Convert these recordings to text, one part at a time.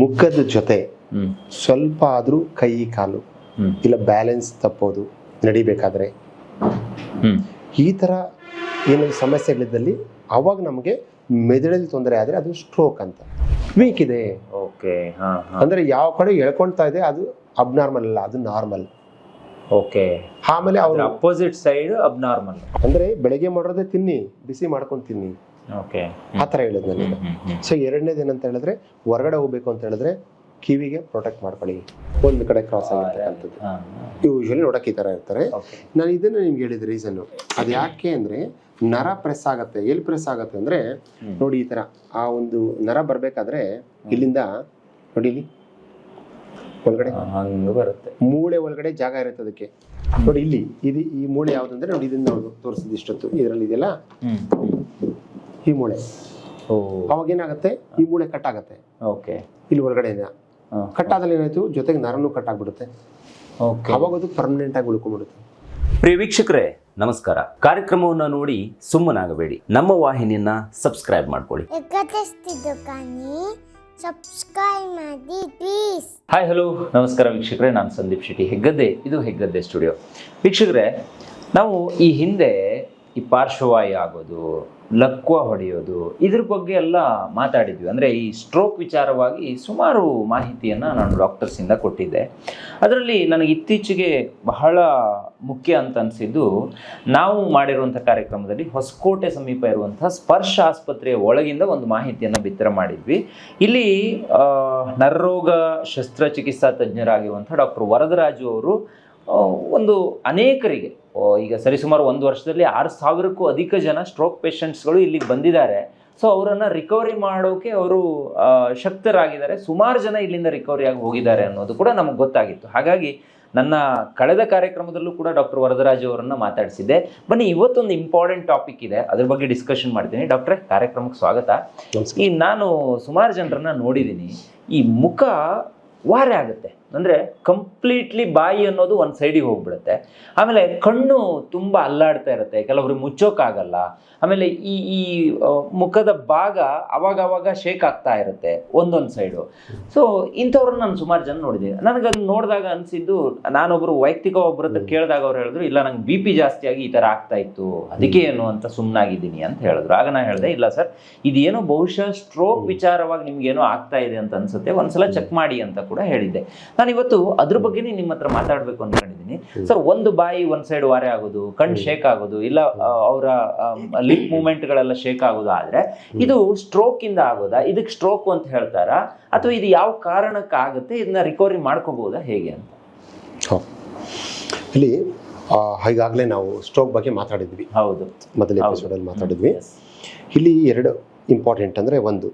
ಮುಖದ ಜೊತೆ ಸ್ವಲ್ಪ ಆದರೂ ಕೈ ಕಾಲು ಇಲ್ಲ ಬ್ಯಾಲೆನ್ಸ್ ತಪ್ಪೋದು ನಡಿಬೇಕಾದ್ರೆ. ಈ ಥರ ಏನಾದ್ರು ಸಮಸ್ಯೆಗಳಿದ್ದಲ್ಲಿ ಅವಾಗ ನಮಗೆ ಮೆದುಳಲ್ಲಿ ತೊಂದರೆ ಆದರೆ ಅದು ಸ್ಟ್ರೋಕ್ ಅಂತ. ವೀಕ್ ಇದೆ. ಓಕೆ ಅಂದರೆ ಯಾವ ಕಡೆ ಎಳ್ಕೊಳ್ತಾ ಇದೆ ಅದು ಅಬ್ನಾರ್ಮಲ್ ಅಲ್ಲ ಅದು ನಾರ್ಮಲ್ ಓಕೆ. ಆಮೇಲೆ ಅವ್ರ ಅಪೋಸಿಟ್ ಸೈಡ್ ಅಬ್ನಾರ್ಮಲ್ ಅಂದರೆ ಬೆಳಗ್ಗೆ ಮಾಡೋದೇ ತಿನ್ನಿ ಬಿಸಿ ಮಾಡ್ಕೊಂಡು ತಿನ್ನಿ. ಆ ಥರ ಹೇಳಿದ್ ನನಗೆ ಸೊ ಎರಡನೇದು ಏನಂತ ಹೇಳಿದ್ರೆ ಹೊರಗಡೆ ಹೋಗ್ಬೇಕು ಅಂತ ಹೇಳಿದ್ರೆ ಕಿವಿಗೆ ಪ್ರೊಟೆಕ್ಟ್ ಮಾಡ್ಕೊಳ್ಳಿ. ಒಂದು ಕಡೆ ಕ್ರಾಸ್ ಆಗಿರ್ತಕ್ಕಂಥದ್ದು. ಯೂಶಲಿ ನೋಡಕ್ಕೆ ಈ ಥರ ಇರ್ತಾರೆ. ನಾನು ಇದನ್ನ ನಿಮ್ಗೆ ಹೇಳಿದ ರೀಸನ್ನು ಅದು ಯಾಕೆ ಅಂದ್ರೆ ನರ ಪ್ರೆಸ್ ಆಗತ್ತೆ. ಎಲ್ಲಿ ಪ್ರೆಸ್ ಆಗತ್ತೆ ಅಂದ್ರೆ ನೋಡಿ ಈ ಥರ ಆ ಒಂದು ನರ ಬರಬೇಕಾದ್ರೆ ಇಲ್ಲಿಂದ ನೋಡಿ ಇಲ್ಲಿ ಒಳಗಡೆ ಬರುತ್ತೆ. ಮೂಳೆ ಒಳಗಡೆ ಜಾಗ ಇರುತ್ತೆ ಅದಕ್ಕೆ. ನೋಡಿ ಇಲ್ಲಿ ಇದು ಈ ಮೂಳೆ ಯಾವ್ದು ಅಂದ್ರೆ ನೋಡಿ ಇದನ್ನ ತೋರಿಸಿದ ಇಷ್ಟೊತ್ತು. ಇದರಲ್ಲಿ ಇದೆಯಲ್ಲ? ಈ ಮೂಳೆ. ಅವಾಗ ಏನಾಗುತ್ತೆ? ಈ ಮೂಳೆ ಕಟ್ ಆಗುತ್ತೆ ಓಕೆ. ಇಲ್ಲಿ ಒಳಗಡೆಯಿಂದ ಕಟ್ ಆದಲ್ಲಿ ಏನಾಯ್ತು? ಜೊತೆಗೆ ನರನು ಕಟ್ ಆಗ್ಬಿಡುತ್ತೆ ಓಕೆ. ಅವಾಗ ಅದು ಪರ್ಮನೆಂಟ್ ಆಗಿ ಉಳ್ಕೊಂಡ್ಬಿಡುತ್ತೆ. ಪ್ರಿಯ ವೀಕ್ಷಕರೇ ನಮಸ್ಕಾರ. ಕಾರ್ಯಕ್ರಮವನ್ನು ನೋಡಿ ಸುಮ್ಮನಾಗಬೇಡಿ. ನಮ್ಮ ವಾಹಿನಿಯನ್ನ ಸಬ್ಸ್ಕ್ರೈಬ್ ಮಾಡ್ಕೊಳ್ಳಿ. ಸಬ್ಸ್ಕ್ರೈಬ್ ಮಾಡಿ ಪ್ಲೀಸ್ ಹಾಯ್ ಹಲೋ ನಮಸ್ಕಾರ ವೀಕ್ಷಕರೇ ನಾನು ಸಂದೀಪ್ ಶೆಟ್ಟಿ. ಹೆಗ್ಗದ್ದೆ ಇದು ಹೆಗ್ಗದ್ದೆ ಸ್ಟುಡಿಯೋ ವೀಕ್ಷಕರೇ ನಾವು ಈ ಹಿಂದೆ ಈ ಪಾರ್ಶ್ವವಾಯು ಆಗೋದು ಲಕ್ವ ಹೊಡೆಯೋದು, ಇದ್ರ ಬಗ್ಗೆ ಎಲ್ಲ ಮಾತಾಡಿದ್ವಿ. ಅಂದರೆ ಈ ಸ್ಟ್ರೋಕ್ ವಿಚಾರವಾಗಿ ಸುಮಾರು ಮಾಹಿತಿಯನ್ನು ನಾನು ಡಾಕ್ಟರ್ಸಿಂದ ಕೊಟ್ಟಿದ್ದೆ. ಅದರಲ್ಲಿ ನನಗೆ ಇತ್ತೀಚೆಗೆ ಬಹಳ ಮುಖ್ಯ ಅಂತ ಅನಿಸಿದ್ದು, ನಾವು ಮಾಡಿರುವಂಥ ಕಾರ್ಯಕ್ರಮದಲ್ಲಿ ಹೊಸಕೋಟೆ ಸಮೀಪ ಇರುವಂಥ ಸ್ಪರ್ಶ ಆಸ್ಪತ್ರೆಯ ಒಳಗಿಂದ ಒಂದು ಮಾಹಿತಿಯನ್ನು ಬಿತ್ತರ ಮಾಡಿದ್ವಿ. ಇಲ್ಲಿ ನರರೋಗ ಶಸ್ತ್ರಚಿಕಿತ್ಸಾ ತಜ್ಞರಾಗಿರುವಂಥ ಡಾಕ್ಟರ್ ವರದರಾಜು ಅವರು ಒಂದು ಅನೇಕರಿಗೆ. ಈಗ ಸರಿಸುಮಾರು ಒಂದು ವರ್ಷದಲ್ಲಿ ಆರು ಸಾವಿರಕ್ಕೂ ಅಧಿಕ ಜನ ಸ್ಟ್ರೋಕ್ ಪೇಷಂಟ್ಸ್ಗಳು ಇಲ್ಲಿಗೆ ಬಂದಿದ್ದಾರೆ. ಸೊ ಅವರನ್ನು ರಿಕವರಿ ಮಾಡೋಕೆ ಅವರು ಶಕ್ತರಾಗಿದ್ದಾರೆ. ಸುಮಾರು ಜನ ಇಲ್ಲಿಂದ ರಿಕವರಿ ಆಗಿ ಹೋಗಿದ್ದಾರೆ ಅನ್ನೋದು ಕೂಡ ನಮಗೆ ಗೊತ್ತಾಗಿತ್ತು. ಹಾಗಾಗಿ ನನ್ನ ಕಳೆದ ಕಾರ್ಯಕ್ರಮದಲ್ಲೂ ಕೂಡ ಡಾಕ್ಟರ್ ವರದರಾಜು ಅವರನ್ನು ಮಾತಾಡಿಸಿದ್ದೆ. ಬನ್ನಿ ಇವತ್ತೊಂದು ಇಂಪಾರ್ಟೆಂಟ್ ಟಾಪಿಕ್ ಇದೆ. ಅದ್ರ ಬಗ್ಗೆ ಡಿಸ್ಕಷನ್ ಮಾಡ್ತೀನಿ. ಡಾಕ್ಟ್ರೆ ಕಾರ್ಯಕ್ರಮಕ್ಕೆ ಸ್ವಾಗತ. ಈ ನಾನು ಸುಮಾರು ಜನರನ್ನ ನೋಡಿದ್ದೀನಿ. ಈ ಮುಖ ವಾರೆ ಆಗುತ್ತೆ. ಅಂದರೆ ಕಂಪ್ಲೀಟ್ಲಿ ಬಾಯಿ ಅನ್ನೋದು ಒಂದು ಸೈಡಿಗೆ ಹೋಗ್ಬಿಡುತ್ತೆ. ಆಮೇಲೆ ಕಣ್ಣು ತುಂಬ ಅಲ್ಲಾಡ್ತಾ ಇರುತ್ತೆ, ಕೆಲವರು ಮುಚ್ಚೋಕ್ಕಾಗಲ್ಲ ಆಮೇಲೆ ಈ ಈ ಮುಖದ ಭಾಗ ಅವಾಗವಾಗ ಅವಾಗ ಶೇಕ್ ಆಗ್ತಾ ಇರುತ್ತೆ, ಒಂದೊಂದು ಸೈಡು ಸೊ ಇಂಥವ್ರನ್ನ ನಾನು ಸುಮಾರು ಜನ ನೋಡಿದೆ ನನಗೆ ಅದನ್ನ ನೋಡಿದಾಗ ಅನಿಸಿದ್ದು ನಾನೊಬ್ಬರು ವೈಯಕ್ತಿಕ ಒಬ್ಬರ ಹತ್ರ ಕೇಳಿದಾಗ ಅವ್ರು ಹೇಳಿದ್ರು, ಇಲ್ಲ, ನಂಗೆ ಬಿ ಪಿ ಜಾಸ್ತಿಯಾಗಿ ಈ ಥರ ಆಗ್ತಾ ಇತ್ತು. ಅದಕ್ಕೆ ಏನು ಅಂತ ಸುಮ್ಮನಾಗಿದ್ದೀನಿ ಅಂತ ಹೇಳಿದ್ರು. ಆಗ ನಾನು ಹೇಳಿದೆ, ಇಲ್ಲ ಸರ್, ಇದೇನೋ ಬಹುಶಃ ಸ್ಟ್ರೋಕ್ ವಿಚಾರವಾಗಿ ನಿಮ್ಗೇನೋ ಆಗ್ತಾ ಇದೆ ಅಂತ ಅನ್ಸುತ್ತೆ. ಒಂದ್ಸಲ ಚೆಕ್ ಮಾಡಿ ಅಂತ ಕೂಡ ಹೇಳಿದ್ದೆ. ನಾನು ಇವತ್ತು ಅದ್ರ ಬಗ್ಗೆನೇ ನಿಮ್ಮ ಹತ್ರ ಮಾತಾಡಬೇಕು ಅನ್ಕೊಂಡಿದ್ದೀನಿ ಸರ್ ಒಂದು ಬಾಯಿ ಒಂದ್ ಸೈಡ್ ವಾರೆ ಆಗೋದು ಕಣ್ ಶೇಕ್ ಆಗೋದು ಇಲ್ಲ ಅವರ ಲಿಪ್ ಮೂವ್ಮೆಂಟ್ಗಳೆಲ್ಲ ಶೇಕ್ ಆಗೋದು ಆದ್ರೆ ಇದು ಸ್ಟ್ರೋಕ್ ಇಂದ ಆಗೋದಾ? ಇದಕ್ಕೆ ಸ್ಟ್ರೋಕ್ ಅಂತ ಹೇಳ್ತಾರಾ? ಅಥವಾ ಇದು ಯಾವ ಕಾರಣಕ್ಕೆ ಆಗುತ್ತೆ? ಇದನ್ನ ರಿಕವರಿ ಮಾಡ್ಕೋಬಹುದಾ ಹೇಗೆ ಅಂತ. ಇಲ್ಲಿ ಈಗಾಗಲೇ ನಾವು ಸ್ಟ್ರೋಕ್ ಬಗ್ಗೆ ಮಾತಾಡಿದ್ವಿ. ಹೌದು. ಮೊದಲ. ಎಪಿಸೋಡಲ್ಲಿ ಮಾತಾಡಿದ್ವಿ. ಇಲ್ಲಿ ಎರಡು ಇಂಪಾರ್ಟೆಂಟ್ ಅಂದ್ರೆ ಒಂದು.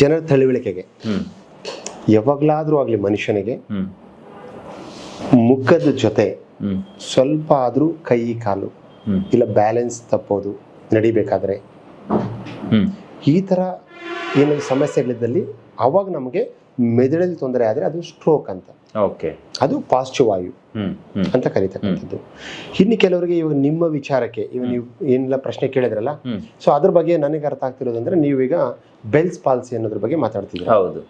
ಜನರ ತಳಿವಳಿಕೆಗೆ. ಹ್ಮ್. ಯಾವಾಗಲಾದರೂ ಆಗಲಿ ಮನುಷ್ಯನಿಗೆ ಮುಖದ ಜೊತೆ ಸ್ವಲ್ಪ ಆದರೂ ಕೈ ಕಾಲು ಇಲ್ಲ ಬ್ಯಾಲೆನ್ಸ್ ತಪ್ಪೋದು ನಡಿಬೇಕಾದ್ರೆ. ಈ ಥರ ಏನಾದ್ರು ಸಮಸ್ಯೆಗಳಿದ್ದಲ್ಲಿ ಅವಾಗ ನಮಗೆ ಮೆದುಳಲ್ಲಿ ತೊಂದರೆ ಆದರೆ ಅದು ಸ್ಟ್ರೋಕ್ ಅಂತ. ಓಕೆ. ಅದು ಪಾಸ್ಟಿವ್ ವಾಯು ಅಂತ ಕರೀತಕ್ಕಂಥದ್ದು. ಇನ್ನು ಕೆಲವರಿಗೆ ಇವಾಗ ನಿಮ್ಮ ವಿಚಾರಕ್ಕೆ ಇವಾಗ ನೀವು ಏನೆಲ್ಲ ಪ್ರಶ್ನೆ ಕೇಳಿದ್ರಲ್ಲ ಸೊ ಅದ್ರ ಬಗ್ಗೆ ನನಗೆ ಅರ್ಥ ಆಗ್ತಿರೋದಂದ್ರೆ ನೀವೀಗ ಬೆಲ್ಸ್ ಪಾಲ್ಸಿ ಅನ್ನೋದ್ರ ಬಗ್ಗೆ ಮಾತಾಡ್ತಿದ್ದೀರಾ? ಹೌದು.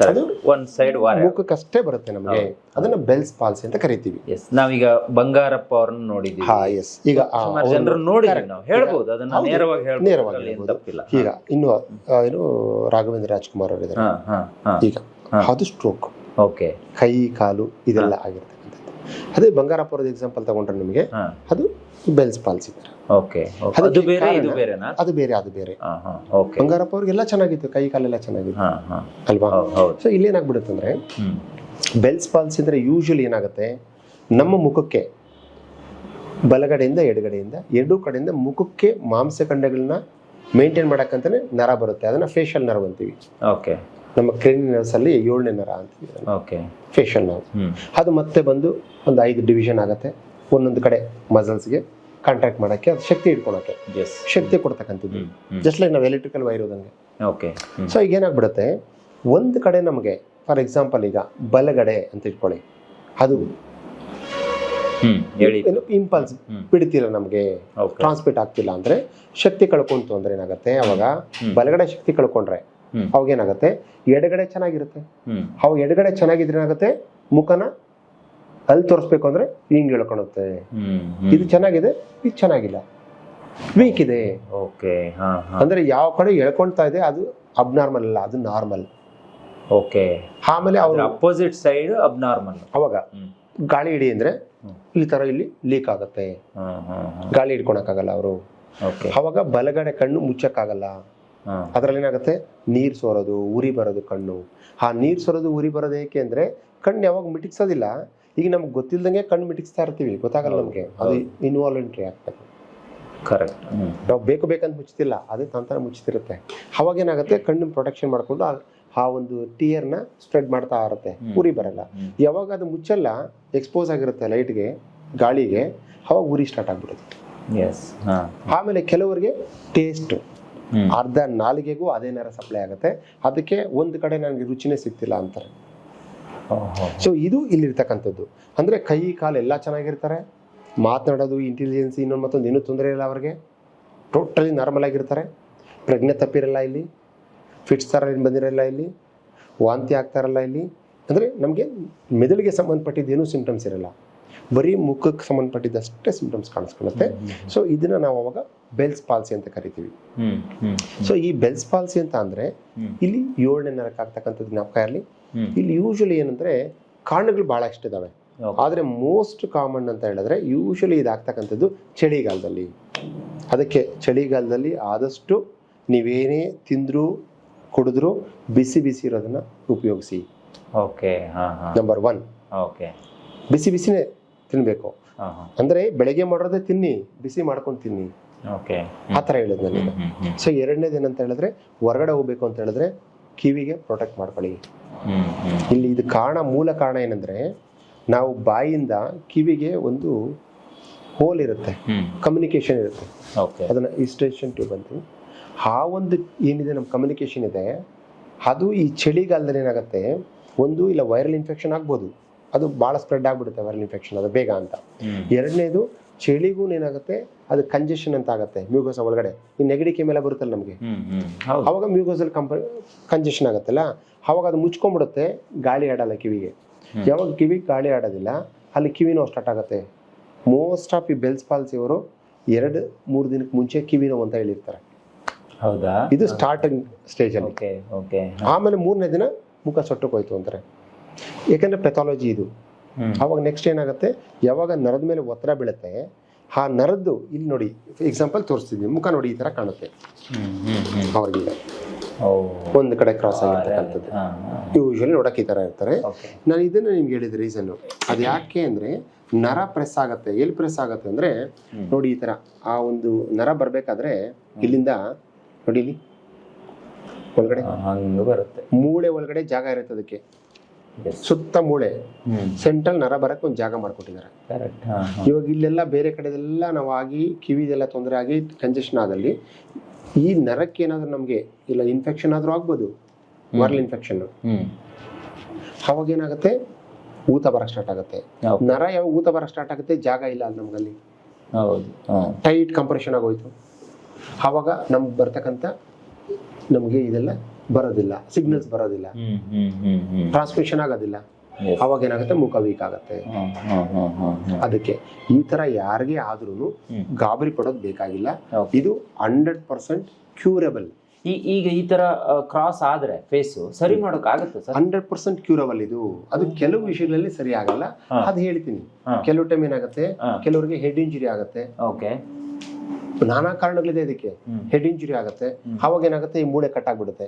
ಕರೆಕ್ಟ್ ಒಂದ್ ಸೈಡ್ ವಾರೆ. ಮುಖಕ್ಕಷ್ಟೇ ಬರುತ್ತೆ ನಮಗೆ. ಅದನ್ನ ಬೆಲ್ಸ್ ಪಾಲ್ಸಿ ಅಂತ ಕರಿತೀವಿ. ಎಸ್ ನಾವೀಗ ಬಂಗಾರಪ್ಪ ಅವ್ರನ್ನ ನೋಡಿದ್ವಿ. ಹಾ ಎಸ್ ಈಗ ಜನರು ನೋಡಿದ್ವಿ ನಾವು. ಹೇಳ್ಬೋದು. ಅದನ್ನ ನೇರವಾಗಿ ಹೇಳ್ಬೋದು. ನೇರವಾಗಿ. ತಪ್ಪಿಲ್ಲ. ಈಗ ಇನ್ನು ಏನು ರಾಘವೇಂದ್ರ ರಾಜ್ಕುಮಾರ್ ಅವರು ಇದ್ದಾರೆ ಹಾ ಹಾ ಹಾ. ಈಗ. ಅದು ಸ್ಟ್ರೋಕ್ ಓಕೆ. ಕೈ ಕಾಲು ಇದೆಲ್ಲ ಆಗಿರ್ತಕ್ಕಂಥದ್ದು. ಅದೇ ಬಂಗಾರಪ್ಪ ಅವ್ರದ್ದು ಎಕ್ಸಾಂಪಲ್ ತಗೊಂಡ್ರೆ ನಿಮಗೆ ಅದು ಬೆಲ್ಸ್ ಪಾಲ್ಸಿ ಓಕೆ ಅದು ಬೇರೆ ಇದು ಬೇರೆನಾ? ಅದು ಬೇರೆ ಅದು ಬೇರೆ. ಬಂಗಾರಪ್ಪ ಅವ್ರಿಗೆಲ್ಲ ಚೆನ್ನಾಗಿತ್ತು ಕೈ ಕಾಲೆಲ್ಲ ಚೆನ್ನಾಗಿತ್ತು. ಅಲ್ವಾ? ಸೊ ಇಲ್ಲೇನಾಗ್ಬಿಡುತ್ತೆ ಅಂದ್ರೆ ಬೆಲ್ಸ್ ಪಾಲ್ಸ್ ಇದ್ರೆ ಯೂಶಲಿ ಏನಾಗುತ್ತೆ ನಮ್ಮ ಮುಖಕ್ಕೆ ಬಲಗಡೆಯಿಂದ ಎಡಗಡೆಯಿಂದ ಎರಡು ಕಡೆಯಿಂದ ಮುಖಕ್ಕೆ ಮಾಂಸಖಂಡಗಳನ್ನ ಮೇಂಟೈನ್ ಮಾಡಕ್ಕಂತಾನೆ ನರ ಬರುತ್ತೆ. ಅದನ್ನ ಫೇಶಿಯಲ್ ನರ್ವ್ ಅಂತೀವಿ. ಓಕೆ. ನಮ್ಮ ಕ್ರೇನಿ ನರ್ವ್ಸ್ ಅಲ್ಲಿ ಏಳನೇ ನರ ಅಂತೀವಿ ಓಕೆ. Facial nerve. ಅದು ಮತ್ತೆ ಬಂದು ಒಂದು ಐದು ಡಿವಿಷನ್ ಆಗುತ್ತೆ. ಒಂದೊಂದು ಕಡೆ ಮಸಲ್ಸ್ಗೆ ಕಾಂಟ್ಯಾಕ್ಟ್ ಮಾಡೋಕ್ಕೆ ಅದು ಶಕ್ತಿ ಇಟ್ಕೊಳಕ್ಕೆ ಶಕ್ತಿ ಕೊಡ್ತಕ್ಕಂಥದ್ದು. ಜಸ್ಟ್ ಲೈಕ್ ನಾವು ಎಲೆಕ್ಟ್ರಿಕಲ್ ವೈರ್ ಇರೋದಂಗೆ. ಓಕೆ ಸೊ ಈಗ ಏನಾಗ್ಬಿಡುತ್ತೆ ಒಂದು ಕಡೆ ನಮಗೆ ಫಾರ್ ಎಕ್ಸಾಂಪಲ್ ಈಗ ಬಲಗಡೆ ಅಂತ ಇಟ್ಕೊಳ್ಳಿ. ಅದು ಇಂಪಲ್ಸ್ ಬಿಡ್ತಿಲ್ಲ ನಮಗೆ ಟ್ರಾನ್ಸ್ಮಿಟ್ ಆಗ್ತಿಲ್ಲ ಅಂದ್ರೆ ಶಕ್ತಿ ಕಳ್ಕೊಂತು ಅಂದ್ರೆ ಏನಾಗುತ್ತೆ ಅವಾಗ ಬಲಗಡೆ ಶಕ್ತಿ ಕಳ್ಕೊಂಡ್ರೆ. ಅವಾಗ ಏನಾಗುತ್ತೆ ಎಡಗಡೆ ಚೆನ್ನಾಗಿರುತ್ತೆ. ಅವಾಗ ಎಡಗಡೆ ಚೆನ್ನಾಗಿದ್ರೆ ಏನಾಗುತ್ತೆ ಮುಖನ ಅಲ್ಲಿ ತೋರಿಸ್ಬೇಕು ಅಂದ್ರೆ ಹಿಂಗ್ ಹೇಳ್ಕೊಳುತ್ತೆ ಇದು ಚೆನ್ನಾಗಿದೆ ಇದು ಚೆನ್ನಾಗಿಲ್ಲ. ವೀಕ್ ಇದೆ. ಓಕೆ ಅಂದ್ರೆ ಯಾವ ಕಡೆ ಹೇಳ್ಕೊಳ್ತಾ ಇದೆ ಅದು ಅಬ್ನಾರ್ಮಲ್ ಅಲ್ಲ ಅದು ನಾರ್ಮಲ್ ಓಕೆ ಆಮೇಲೆ ಅವ್ರ ಅಪೋಸಿಟ್ ಸೈಡ್ ಅಬ್ನಾರ್ಮಲ್ ಅವಾಗ ಗಾಳಿ ಹಿಡಿ ಅಂದ್ರೆ. ಈ ತರ ಇಲ್ಲಿ ಲೀಕ್ ಆಗುತ್ತೆ. ಗಾಳಿ ಹಿಡ್ಕೊಳಕ್ಕಾಗಲ್ಲ ಅವರು. ಓಕೆ ಅವಾಗ ಬಲಗಡೆ ಕಣ್ಣು ಮುಚ್ಚಕ್ಕಾಗಲ್ಲ. ಅದ್ರಲ್ಲಿ ಏನಾಗುತ್ತೆ? ನೀರ್ ಸೋರೋದು ಉರಿ ಬರೋದು ಕಣ್ಣು. ಆ ನೀರ್ ಸೋರೋದು ಉರಿ ಬರೋದು ಏಕೆ ಅಂದ್ರೆ ಕಣ್ಣು ಯಾವಾಗ ಮಿಟಿಕ್ಸೋದಿಲ್ಲ. ಈಗ ನಮ್ಗೆ ಗೊತ್ತಿಲ್ದಂಗೆ ಕಣ್ಣು ಮಿಟಿಸ್ತಾ ಇರ್ತೀವಿ ಗೊತ್ತಾಗಲ್ಲ ನಮಗೆ. ಅದು ಇನ್ವಾಲಂಟ್ರಿ ಇನ್ವಾಲ್ವೆಂಟ್ರಿ ಆಗ್ತದೆ ಕರೆಕ್ಟ್ ನಾವು ಬೇಕು ಬೇಕಂತ ಮುಚ್ಚುತ್ತಿಲ್ಲ ಅದೇ ತಂತ್ರ ಮುಚ್ಚುತ್ತಿರುತ್ತೆ ಅವಾಗ ಏನಾಗುತ್ತೆ ಕಣ್ಣಿನ ಪ್ರೊಟೆಕ್ಷನ್ ಮಾಡ್ಕೊಂಡು ಆ- ಒಂದು ಟೀಯರ್ನ ಸ್ಪ್ರೆಡ್ ಮಾಡ್ತಾ ಇರುತ್ತೆ. ಉರಿ ಬರಲ್ಲ. ಯಾವಾಗ ಅದು ಮುಚ್ಚಲ್ಲ ಎಕ್ಸ್ಪೋಸ್ ಆಗಿರುತ್ತೆ ಲೈಟ್ಗೆ ಗಾಳಿಗೆ ಅವಾಗ ಉರಿ ಸ್ಟಾರ್ಟ್ ಆಗ್ಬಿಡುತ್ತೆ. ಎಸ್ ಆಮೇಲೆ ಕೆಲವರಿಗೆ ಟೇಸ್ಟ್ ಅರ್ಧ ನಾಲಿಗೆಗೂ ಅದೇನಾರ ಸಪ್ಲೈ ಆಗುತ್ತೆ. ಅದಕ್ಕೆ ಒಂದು ಕಡೆ ನನಗೆ ರುಚಿನೇ ಸಿಗ್ತಿಲ್ಲ ಅಂತಾರೆ. ಸೊ ಇದು ಇಲ್ಲಿರ್ತಕ್ಕಂಥದ್ದು. ಅಂದರೆ ಕೈ ಕಾಲು ಎಲ್ಲ ಚೆನ್ನಾಗಿರ್ತಾರೆ. ಮಾತನಾಡೋದು ಇಂಟೆಲಿಜೆನ್ಸ್ ಇನ್ನೊಂದು ಮತ್ತೊಂದು ಏನೂ ತೊಂದರೆ ಇಲ್ಲ ಅವ್ರಿಗೆ. ಟೋಟಲಿ ನಾರ್ಮಲ್ ಆಗಿರ್ತಾರೆ. ಪ್ರಜ್ಞೆ ತಪ್ಪಿರಲ್ಲ ಇಲ್ಲಿ. ಫಿಟ್ಸ್ ಥರ ಏನು ಬಂದಿರಲ್ಲ ಇಲ್ಲಿ. ವಾಂತಿ ಆಗ್ತಾರಲ್ಲ ಇಲ್ಲಿ. ಅಂದರೆ ನಮಗೆ ಮೆದುಳಿಗೆ ಸಂಬಂಧಪಟ್ಟಿದ್ದೇನೂ ಸಿಂಪ್ಟಮ್ಸ್ ಇರಲ್ಲ. ಬರೀ ಮುಖಕ್ಕೆ ಸಂಬಂಧಪಟ್ಟಿದ್ದಷ್ಟೇ ಸಿಂಪ್ಟಮ್ಸ್ ಕಾಣಿಸ್ಕೊಳ್ಳುತ್ತೆ. ಸೊ ಇದನ್ನು ನಾವು ಅವಾಗ ಬೆಲ್ಸ್ ಪಾಲ್ಸಿ ಅಂತ ಕರಿತೀವಿ. ಸೊ ಈ ಬೆಲ್ಸ್ ಪಾಲ್ಸಿ ಅಂತ ಅಂದರೆ ಇಲ್ಲಿ ಏಳನೇ ನರಕ್ಕೆ ಆಗ್ತಕ್ಕಂಥದ್ದು ಜ್ಞಾಪಕ ಇರಲಿ. ಇಲ್ಲಿ ಯೂಶಲಿ ಏನಂದ್ರೆ ಕಾರಣಗಳು ಬಹಳ ಇಷ್ಟ ಇದಾವೆ. ಆದರೆ ಮೋಸ್ಟ್ ಕಾಮನ್ ಅಂತ ಹೇಳಿದ್ರೆ ಯೂಶಲಿ ಇದಾಗ್ತಕ್ಕಂಥದ್ದು ಚಳಿಗಾಲದಲ್ಲಿ. ಅದಕ್ಕೆ ಚಳಿಗಾಲದಲ್ಲಿ ಆದಷ್ಟು ನೀವೇನೇ ತಿಂದ್ರು ಕುಡಿದ್ರು ಬಿಸಿ ಬಿಸಿ ಇರೋದನ್ನ ಉಪಯೋಗಿಸಿ. ಓಕೆ ನಂಬರ್ ಒನ್ ಓಕೆ ಬಿಸಿ ಬಿಸಿನೇ ತಿನ್ಬೇಕು. ಅಂದ್ರೆ ಬೆಳಗ್ಗೆ ಮಾಡೋದೇ ತಿನ್ನಿ ಬಿಸಿ ಮಾಡ್ಕೊಂಡು ತಿನ್ನಿ. ಓಕೆ ಆ ಥರ ಹೇಳಿದ್ ನನಗೆ ಸೊ ಎರಡನೇದು ಏನಂತ ಹೇಳಿದ್ರೆ ಹೊರಗಡೆ ಹೋಗ್ಬೇಕು ಅಂತ ಹೇಳಿದ್ರೆ ಕಿವಿಗೆ ಪ್ರೊಟೆಕ್ಟ್ ಮಾಡ್ಕೊಳ್ಳಿ. ಇಲ್ಲಿ ಇದು ಕಾರಣ ಮೂಲ ಕಾರಣ ಏನಂದ್ರೆ ನಾವು ಬಾಯಿಂದ ಕಿವಿಗೆ ಒಂದು ಹೋಲ್ ಇರುತ್ತೆ ಕಮ್ಯುನಿಕೇಶನ್ ಇರುತ್ತೆ. ಓಕೆ ಅದನ್ನ ಇಸ್ಟೇಷನ್ ಟ್ಯೂಬ್ ಅಂತೀವಿ ಆ ಒಂದು ಏನಿದೆ ನಮ್ಮ ಕಮ್ಯುನಿಕೇಶನ್ ಇದೆ ಅದು ಈ ಚಳಿಗಾಲದಲ್ಲಿ ಏನಾಗುತ್ತೆ ಒಂದು ಇಲ್ಲ ವೈರಲ್ ಇನ್ಫೆಕ್ಷನ್ ಆಗ್ಬೋದು. ಅದು ಭಾಳ ಸ್ಪ್ರೆಡ್ ಆಗ್ಬಿಡುತ್ತೆ ವೈರಲ್ ಇನ್ಫೆಕ್ಷನ್ ಅದು ಬೇಗ ಅಂತ. ಎರಡನೇದು ಚಳಿಗೂ ಏನಾಗುತ್ತೆ ಅದು ಕಂಜೆಷನ್ ಅಂತ ಆಗುತ್ತೆ ಮ್ಯೂಗೋಸ ಒಳಗಡೆ. ಈ ನೆಗಡಿ ಕೆಮ್ಮೆಲ್ಲ ಬರುತ್ತಲ್ಲ ನಮಗೆ? ಅವಾಗ ಮ್ಯೂಗೋಸಲ್ಲಿ ಕಂಪ ಕಂಜೆಷನ್ ಆಗುತ್ತಲ್ಲ? ಅವಾಗ ಅದು ಮುಚ್ಕೊಂಡ್ಬಿಡುತ್ತೆ ಗಾಳಿ ಆಡಲ್ಲ ಕಿವಿಗೆ. ಯಾವಾಗ ಕಿವಿ ಗಾಳಿ ಆಡೋದಿಲ್ಲ ಅಲ್ಲಿ ಕಿವಿ ನೋವು ಸ್ಟಾರ್ಟ್ ಆಗುತ್ತೆ. ಮೋಸ್ಟ್ ಆಫ್ ಈ ಬೆಲ್ಸ್ ಪಾಲ್ಸಿ ಅವರು ಎರಡು ಮೂರು ದಿನಕ್ಕೆ ಮುಂಚೆ ಕಿವಿ ನೋವು ಅಂತ ಹೇಳಿರ್ತಾರೆ. ಹೌದಾ? ಇದು ಸ್ಟಾರ್ಟಿಂಗ್ ಸ್ಟೇಜ್ ಅಲ್ಲಿ. ಆಮೇಲೆ ಮೂರನೇ ದಿನ ಮುಖ ಸೊಟ್ಟಕ್ಕೋಯ್ತು ಅಂತಾರೆ. ಯಾಕಂದ್ರೆ ಪೆಥಾಲಜಿ ಇದು. ಅವಾಗ ನೆಕ್ಸ್ಟ್ ಏನಾಗುತ್ತೆ? ಯಾವಾಗ ನರದ ಮೇಲೆ ಒತ್ತಡ ಬೀಳುತ್ತೆ ಆ ನರದ್ದು ಇಲ್ಲಿ ನೋಡಿ ಎಕ್ಸಾಂಪಲ್ ತೋರಿಸ್ತಿದ್ವಿ ಮುಖ ನೋಡಿ ಈ ತರ ಕಾಣುತ್ತೆ. ಓ. ಒಂದು ಕಡೆ ಕ್ರಾಸ್ ಆಗಿರ್ತಕ್ಕಂಥದ್ದು. ಯೂಶಲಿ ನೋಡಕ್ಕೆ ಈ ತರ ಇರ್ತಾರೆ. ನಾನು ಇದನ್ನ ನಿಮ್ಗೆ ಹೇಳಿದ ರೀಸನ್ ಅದು ಯಾಕೆ ಅಂದ್ರೆ ನರ ಪ್ರೆಸ್ ಆಗತ್ತೆ. ಎಲ್ಲಿ ಪ್ರೆಸ್ ಆಗತ್ತೆ ಅಂದ್ರೆ ನೋಡಿ ಈ ತರ ಆ ಒಂದು ನರ ಬರ್ಬೇಕಾದ್ರೆ ಇಲ್ಲಿಂದ ನೋಡಿ ಇಲ್ಲಿ ಒಳಗಡೆ. ಬರುತ್ತೆ. ಮೂಳೆ ಒಳಗಡೆ ಜಾಗ ಇರುತ್ತೆ ಅದಕ್ಕೆ. ಸುತ್ತ ಮೂಳೆ ಸೆಂಟ್ರಲ್ ನರ ಬರಕ್ಕೆ ಒಂದು ಜಾಗ ಮಾಡ್ಕೊಟ್ಟಿದ್ದಾರೆ. ಇವಾಗ ಇಲ್ಲೆಲ್ಲ ಬೇರೆ ಕಡೆದೆಲ್ಲ ನಾವು ಆಗಿ ಕಿವಿದೆಲ್ಲ ತೊಂದರೆ ಆಗಿ ಕಂಜೆಷನ್ ಆದಲ್ಲಿ ಈ ನರಕ್ಕೆ ಏನಾದ್ರೂ ನಮಗೆ ಇಲ್ಲ ಇನ್ಫೆಕ್ಷನ್ ಆದ್ರೂ ಆಗ್ಬೋದು ಮರಲ್ ಇನ್ಫೆಕ್ಷನ್ ಅವಾಗ ಏನಾಗುತ್ತೆ? ಊತ ಬರಕ್ ಸ್ಟಾರ್ಟ್ ಆಗುತ್ತೆ. ನರ ಯಾವ ಊತ ಬರಕ್ ಸ್ಟಾರ್ಟ್ ಆಗುತ್ತೆ? ಜಾಗ ಇಲ್ಲ ಅಲ್ಲಿ ನಮ್ಗಲ್ಲಿ. ಟೈಟ್ ಕಂಪ್ರೆಷನ್ ಆಗೋಯ್ತು. ಅವಾಗ ನಮ್ಗೆ ಬರ್ತಕ್ಕಂಥ ನಮಗೆ ಇದೆಲ್ಲ ಬರೋದಿಲ್ಲ ಸಿಗ್ನಲ್ಸ್ ಬರೋದಿಲ್ಲ. ಟ್ರಾನ್ಸ್ಮಿಷನ್ ಆಗೋದಿಲ್ಲ. ಅವಾಗ ಏನಾಗುತ್ತೆ? ಮುಖ ವೀಕ್ ಆಗುತ್ತೆ. ಅದಕ್ಕೆ ಈ ತರ ಯಾರಿಗೆ ಆದ್ರೂ. ಗಾಬರಿ ಪಡೋದು ಬೇಕಾಗಿಲ್ಲ. ಇದು ಹಂಡ್ರೆಡ್ ಪರ್ಸೆಂಟ್ ಕ್ಯೂರಬಲ್ ಈ ಈಗ ಈ ತರ ಕ್ರಾಸ್ ಆದ್ರೆ ಫೇಸು ಸರಿ ಮಾಡೋಕ್ ಆಗುತ್ತೆ ಸರ್? ಹಂಡ್ರೆಡ್ ಪರ್ಸೆಂಟ್ ಕ್ಯೂರಬಲ್ ಇದು. ಅದು ಕೆಲವು ವಿಷಯಗಳಲ್ಲಿ ಸರಿ ಆಗಲ್ಲ. ಅದ್ ಹೇಳ್ತೀನಿ. ಕೆಲವು ಟೈಮ್ ಏನಾಗುತ್ತೆ. ಕೆಲವರಿಗೆ ಹೆಡ್ ಇಂಜುರಿ ಆಗುತ್ತೆ. ಓಕೆ ನಾನಾ ಕಾರಣಗಳಿದೆ ಇದಕ್ಕೆ. ಹೆಡ್ ಇಂಜುರಿ ಆಗುತ್ತೆ. ಅವಾಗ ಏನಾಗುತ್ತೆ? ಈ ಮೂಳೆ ಕಟ್ ಆಗ್ಬಿಡುತ್ತೆ.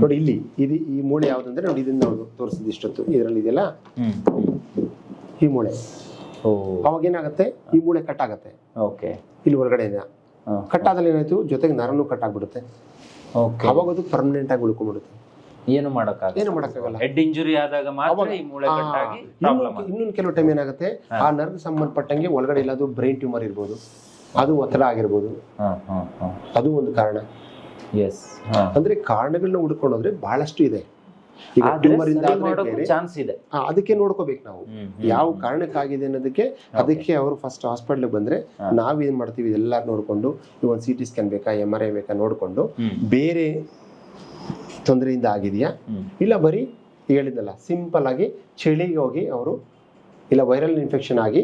ನೋಡಿ ಇಲ್ಲಿ ಇದು ಈ ಮೂಳೆ ಯಾವ್ದಂದ್ರೆ ನೋಡಿ ಇದನ್ನ ನಾವು ತೋರಿಸಿದ್ ಇಷ್ಟೊತ್ತು. ಇದರಲ್ಲಿ ಇದೆಯಲ್ಲ? ಈ ಮೂಳೆ. ಅವಾಗ ಏನಾಗುತ್ತೆ? ಈ ಮೂಳೆ ಕಟ್ ಆಗುತ್ತೆ. ಓಕೆ. ಇಲ್ಲಿ ಹೊರಗಡೆ ಕಟ್ ಆದಲ್ಲಿ ಏನಾಯ್ತು? ಜೊತೆಗೆ ನರನು ಕಟ್ ಆಗ್ಬಿಡುತ್ತೆ. ಅವಾಗ ಅದು ಪರ್ಮನೆಂಟ್ ಆಗಿ ಉಳ್ಕೊಂಡ್ಬಿಡುತ್ತೆ. ಏನು ಮಾಡಕ್ಕಾಗಲ್ಲ? ಏನು ಮಾಡಕ್ಕಾಗಲ್ಲ? ಹೆಡ್ ಇಂಜುರಿ ಆದಾಗ ಮಾತ್ರ ಈ ಮೂಳೆ ಕಟ್ಟಾಗಿ ಪ್ರಾಬ್ಲಮ್ ಇನ್ನೊಂದು ಕೆಲವು ಟೈಮ್ ಏನಾಗುತ್ತೆ? ಆ ನರ್ವ್ ಸಂಬಂಧಪಟ್ಟಂಗೆ ಒಳಗಡೆ ಇಲ್ಲದು ಬ್ರೈನ್ ಟ್ಯೂಮರ್ ಇರ್ಬೋದು. ಅದು ಒತ್ತಡ ಆಗಿರ್ಬೋದು. ಅದು ಒಂದು ಕಾರಣ. ಎಸ್ ಅಂದ್ರೆ ಕಾರಣಗಳನ್ನ ಹುಡ್ಕೊಂಡೋದ್ರೆ ಬಹಳಷ್ಟು ಇದೆ. ಚಾನ್ಸ್ ಇದೆ ಅದಕ್ಕೆ ನೋಡ್ಕೋಬೇಕು ನಾವು. ಯಾವ ಕಾರಣಕ್ಕಾಗಿದೆ ಅನ್ನೋದಕ್ಕೆ ಅದಕ್ಕೆ ಅವರು ಫಸ್ಟ್ ಹಾಸ್ಪಿಟ್ಲಿಗೆ ಬಂದ್ರೆ ನಾವೇನ್ ಮಾಡ್ತೀವಿ ಎಲ್ಲ ನೋಡ್ಕೊಂಡು ಈ ಒಂದು ಸಿ ಟಿ ಸ್ಕ್ಯಾನ್ ಬೇಕಾ ಎಂ ಆರ್ ಐ ಬೇಕಾ ನೋಡ್ಕೊಂಡು ಬೇರೆ ತೊಂದರೆಯಿಂದ ಆಗಿದೆಯಾ? ಇಲ್ಲ ಬರೀ ಹೇಳಿದ್ನಲ್ಲ ಸಿಂಪಲ್ ಆಗಿ ಚಳಿಗೆ ಹೋಗಿ ಅವರು ಇಲ್ಲ ವೈರಲ್ ಇನ್ಫೆಕ್ಷನ್ ಆಗಿ.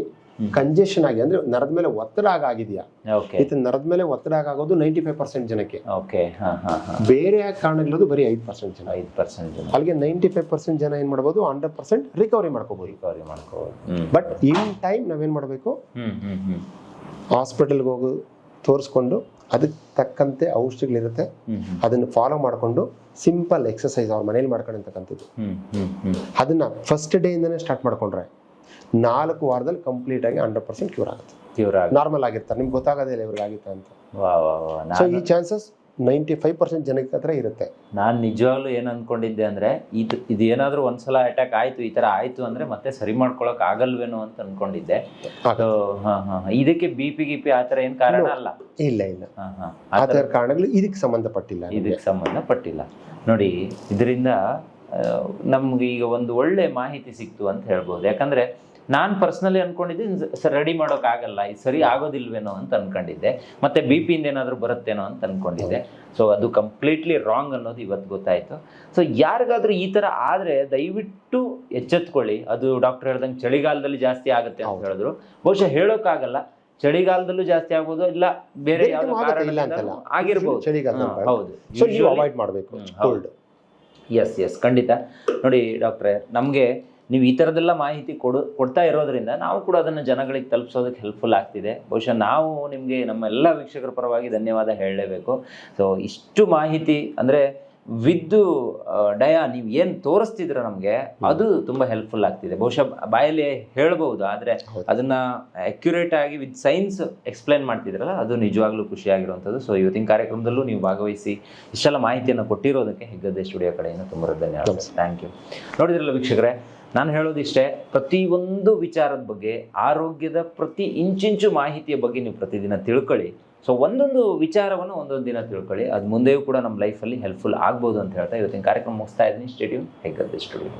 ಕಂಜೆಷನ್ ಆಗಿ ಅಂದ್ರೆ ನರದ ಮೇಲೆ ಒತ್ತಡ ಆಗ ಆಗಿದೆಯಾ ಓಕೆ ಇದು ನರದ ಮೇಲೆ ಒತ್ತಡ ಆಗೋದು ನೈಂಟಿ ಫೈವ್ ಪರ್ಸೆಂಟ್ ಜನಕ್ಕೆ. ಓಕೆ ಕಾರಣ ಹಾ ಬೇರೆ ಬರೀ ಐದು ಪರ್ಸೆಂಟ್ ಜನ. ಐದು ಪರ್ಸೆಂಟ್ ಜನ. ಅಲ್ಲಿಗೆ ನೈಂಟಿ ಫೈವ್ ಪರ್ಸೆಂಟ್ ಜನ ಏನ್ ಮಾಡ್ಬೋದು ಹಂಡ್ರೆಡ್ ಪರ್ಸೆಂಟ್ ರಿಕವರಿ ಮಾಡ್ಕೋಬಹುದು ರಿಕವರಿ ಮಾಡ್ಕೋಬಹುದು ಬಟ್ ಇನ್ ಟೈಮ್ ನಾವೇನ್ ಮಾಡಬೇಕು? ಹಾಸ್ಪಿಟಲ್ಗೆ ಹೋಗು ತೋರಿಸ್ಕೊಂಡು ಅದಕ್ಕೆ ತಕ್ಕಂತೆ ಔಷಧಿಗಳಿರುತ್ತೆ. ಅದನ್ನು ಫಾಲೋ ಮಾಡಿಕೊಂಡು ಸಿಂಪಲ್ ಎಕ್ಸಸೈಸ್ ಅವ್ರ ಮನೇಲಿ ಮಾಡ್ಕೊಂಡಿರ್ತಕ್ಕಂಥದ್ದು ಅದನ್ನ ಫಸ್ಟ್ ಡೇ ಇಂದನೇ ಸ್ಟಾರ್ಟ್ ಮಾಡ್ಕೊಂಡ್ರೆ. ನಾಲ್ಕು ವಾರದಲ್ಲಿ ಕಂಪ್ಲೀಟ್ ಆಗಿ ಹಂಡ್ರೆಡ್ ಪರ್ಸೆಂಟ್ ಕ್ಯೂರ್ ಆಗುತ್ತೆ. ಕ್ಯೂರ್ ನಾರ್ಮಲ್ ಆಗಿರ್ತಾರೆ ನಿಮ್ಗೆ ಗೊತ್ತಾಗೋದಿಲ್ಲ ಇವ್ರಿಗೆ ಆಗಿತ್ತು ಅಂತ. ಸೊ ಈ ಚಾನ್ಸಸ್ ನೈಂಟಿ ಫೈವ್ ಪರ್ಸೆಂಟ್ ಜನಕ್ಕೆ ಹತ್ರ ಇರುತ್ತೆ. ನಾನು ನಿಜವಾಗ್ಲೂ ಏನು ಅನ್ಕೊಂಡಿದ್ದೆ ಅಂದ್ರೆ ಇದು ಇದು ಏನಾದರೂ ಒಂದ್ಸಲ ಅಟ್ಯಾಕ್ ಆಯ್ತು ಈ ಥರ ಆಯ್ತು ಅಂದ್ರೆ ಮತ್ತೆ ಸರಿ ಮಾಡ್ಕೊಳಕ್ ಆಗಲ್ವೇನೋ ಅಂತ ಅನ್ಕೊಂಡಿದ್ದೆ. ಅದು ಹಾ ಹಾ ಹಾ. ಇದಕ್ಕೆ ಬಿ ಪಿ ಗಿಪಿ ಆ ಥರ ಏನು ಕಾರಣ ಅಲ್ಲ. ಇಲ್ಲ ಇಲ್ಲ. ಆ ಥರ ಕಾರಣಗಳು ಇದಕ್ಕೆ ಸಂಬಂಧಪಟ್ಟಿಲ್ಲ. ಇದಕ್ಕೆ ಸಂಬಂಧಪಟ್ಟಿಲ್ಲ. ನೋಡಿ ಇದರಿಂದ ನಮ್ಗೆ ಈಗ ಒಂದು ಒಳ್ಳೆ ಮಾಹಿತಿ ಸಿಕ್ತು ಅಂತ ಹೇಳ್ಬೋದು. ಯಾಕಂದ್ರೆ ನಾನು ಪರ್ಸ್ನಲಿ ಅನ್ಕೊಂಡಿದ್ದೆ ರೆಡಿ ಮಾಡೋಕ್ಕಾಗಲ್ಲ ಇದು ಸರಿ ಆಗೋದಿಲ್ವೇನೋ ಅಂತ ಅನ್ಕೊಂಡಿದ್ದೆ. ಮತ್ತೆ ಬಿ ಪಿಯಿಂದ ಏನಾದರೂ ಬರುತ್ತೇನೋ ಅಂತ ಅನ್ಕೊಂಡಿದ್ದೆ. ಸೊ ಅದು ಕಂಪ್ಲೀಟ್ಲಿ ರಾಂಗ್ ಅನ್ನೋದು ಇವತ್ತು ಗೊತ್ತಾಯ್ತು. ಸೊ ಯಾರಿಗಾದರೂ ಈ ತರ ಆದ್ರೆ ದಯವಿಟ್ಟು ಎಚ್ಚೆತ್ಕೊಳ್ಳಿ. ಅದು ಡಾಕ್ಟರ್ ಹೇಳ್ದಂಗೆ ಚಳಿಗಾಲದಲ್ಲಿ ಜಾಸ್ತಿ ಆಗುತ್ತೆ ಅಂತ ಹೇಳಿದ್ರು. ಬಹುಶಃ ಹೇಳೋಕ್ಕಾಗಲ್ಲ. ಚಳಿಗಾಲದಲ್ಲೂ ಜಾಸ್ತಿ ಆಗ್ಬೋದು ಇಲ್ಲ ಬೇರೆ ಕಾರಣ. ಆಗಿರ್ಬೋದು. ಹೌದು. ಅವಾಯ್ಡ್ ಮಾಡಬೇಕು. ಎಸ್ ಎಸ್ ಖಂಡಿತ. ನೋಡಿ ಡಾಕ್ಟ್ರೆ ನಮಗೆ ನೀವು ಈ ಥರದ್ದೆಲ್ಲ ಮಾಹಿತಿ ಕೊಡು, ಕೊಡ್ತಾ ಇರೋದ್ರಿಂದ ನಾವು ಕೂಡ ಅದನ್ನು ಜನಗಳಿಗೆ ತಲುಪಿಸೋದಕ್ಕೆ ಹೆಲ್ಪ್ಫುಲ್ ಆಗ್ತಿದೆ. ಬಹುಶಃ ನಾವು ನಿಮಗೆ ನಮ್ಮ ಎಲ್ಲ ವೀಕ್ಷಕರ ಪರವಾಗಿ ಧನ್ಯವಾದ ಹೇಳಲೇಬೇಕು. ಸೊ ಇಷ್ಟು ಮಾಹಿತಿ ಅಂದರೆ ವಿದ್ದು ಡಯ ನೀವು ಏನು ತೋರಿಸ್ತಿದ್ರ ನಮಗೆ ಅದು ತುಂಬಾ ಹೆಲ್ಪ್ಫುಲ್ ಆಗ್ತಿದೆ. ಬಹುಶಃ ಬಾಯಲ್ಲಿ ಹೇಳ್ಬೋದು ಆದರೆ ಅದನ್ನ ಅಕ್ಯುರೇಟ್ ಆಗಿ ವಿತ್ ಸೈನ್ಸ್ ಎಕ್ಸ್ಪ್ಲೈನ್ ಮಾಡ್ತಿದ್ರಲ್ಲ ಅದು ನಿಜವಾಗ್ಲೂ ಖುಷಿಯಾಗಿರುವಂಥದ್ದು. ಸೊ ಇವತ್ತಿನ ಕಾರ್ಯಕ್ರಮದಲ್ಲೂ ನೀವು ಭಾಗವಹಿಸಿ ಇಷ್ಟೆಲ್ಲ ಮಾಹಿತಿಯನ್ನು ಕೊಟ್ಟಿರೋದಕ್ಕೆ ಹೆಗ್ಗದ್ದೆ ಸ್ಟುಡಿಯೋ ಕಡೆಯಿಂದ ತುಂಬ ಧನ್ಯವಾದ. ಥ್ಯಾಂಕ್ ಯು ನೋಡಿದ್ರಲ್ಲ ವೀಕ್ಷಕರೇ ನಾನು ಹೇಳೋದಿಷ್ಟೇ ಪ್ರತಿಯೊಂದು ವಿಚಾರದ ಬಗ್ಗೆ ಆರೋಗ್ಯದ ಪ್ರತಿ ಇಂಚಿಂಚು ಮಾಹಿತಿಯ ಬಗ್ಗೆ ನೀವು ಪ್ರತಿದಿನ ತಿಳ್ಕೊಳ್ಳಿ. ಸೊ ಒಂದೊಂದು ವಿಚಾರವನ್ನು ಒಂದೊಂದು ದಿನ ತಿಳ್ಕೊಳ್ಳಿ. ಅದು ಮುಂದೆಯೂ ಕೂಡ ನಮ್ಮ ಲೈಫಲ್ಲಿ ಹೆಲ್ಪ್ಫುಲ್ ಆಗ್ಬೋದು ಅಂತ ಹೇಳ್ತಾ ಇವತ್ತಿನ ಕಾರ್ಯಕ್ರಮ ಮುಗಿಸ್ತಾ ಇದ್ದೀನಿ. Stadium Heggadde studio